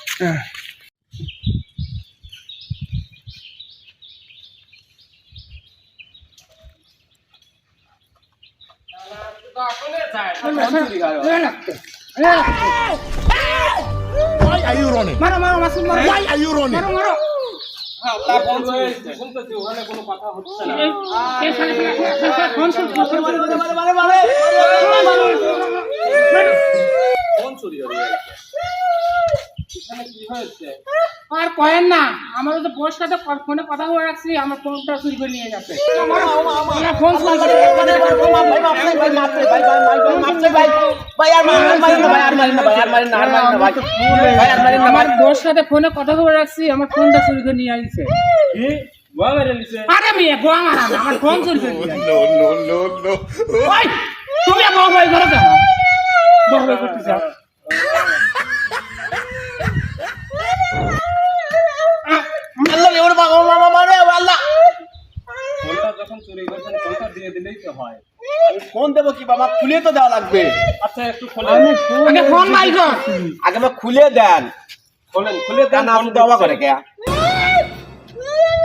বাচ্চা Why are you running? মারো মারো মাসুদ মারো Why are you running? মারো মারো শুনতেছি ওখানে কোনো কথা হচ্ছে না আর কয়েন না আমার তো বউর সাথে ফোনে কথা বলে রাখছি আমার ফোনটা চুরি করে নিয়ে গেছে। আমার ফোন আমার বউর সাথে ফোনে কথা বলে রাখছি আমার ফোনটা চুরি করে নিয়ে আসছে। আরে মেয়ে গোয়া মারা আমার ফোন চুরি করে তুমি বউ বই করে কেন বউ বই করতে চাও ফোনটা যখন চুরি করছেন ফোনটা দিয়ে দিলেই তো হয়। ফোন দেবো কি বাবা? খুলে তো দেওয়া লাগবে। আচ্ছা একটু খোলেন আগে ফোন আগে বা খুলে দেন। খোলেন খুলে দেন আপনি দেওয়া করে কে?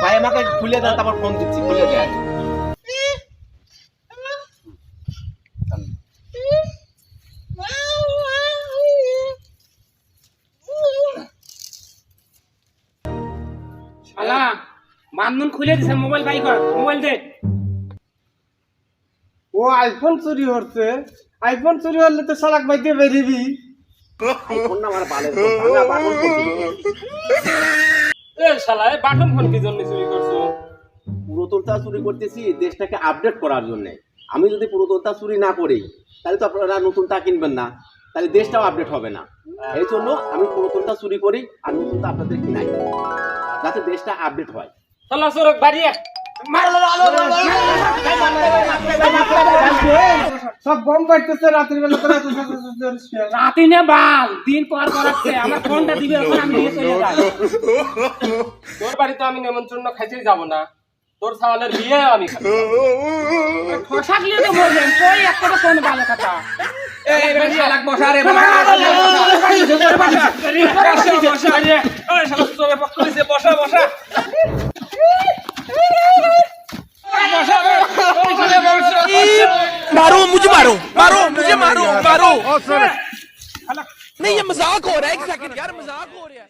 ভাই আমাকে খুলে দেন তারপর ফোন দিচ্ছি খুলে দেন। শালা বান্ধন খুলে দিছে মোবাইল বাই কর মোবাইল দে। ও আইফোন চুরি হচ্ছে। আইফোন চুরি হলে তো বাইতে বেরিবি। ফোন না আমার বালের ফোন, ভাঙা বাটন ফোন দিবি। এ শালা এই বাটন ফোন কি জন্য চুরি করছ? পুরাতনটা চুরি করতেছি দেশটাকে আপডেট করার জন্য। আমি যদি পুরাতনটা চুরি না করি তাহলে তো আপনারা নতুনটা কিনবেন না। তাহলে দেশটাও আপডেট হবে না। এই জন্য আমি পুরাতনটা চুরি করি আর নতুনটা আপনাদের কিনাই। যাতে দেশটা আপডেট হয় শালা সরক বাড়িয়ে সব বম পাইতেছে রাত্রি বেলা রাতে নে বাল দিন পর করাচ্ছে আমার ফোনটা দিবে এখন আমি নিয়ে চলে যাই তোর বাড়িতে আমি নেমন্ত্রণ খাইতেই যাব না তোর সাওয়ালের বিয়ে আমি। ঠসা গিয়ে তো বলবেন কই একটা তো ফোন ভালো কথা বসা রে বসা বসা রে আরে مارو مجھے مارو مارو مجھے مارو مارو نہیں یہ مزاق ہو رہا ہے ایک سیکنڈ یار مزاق ہو رہا ہے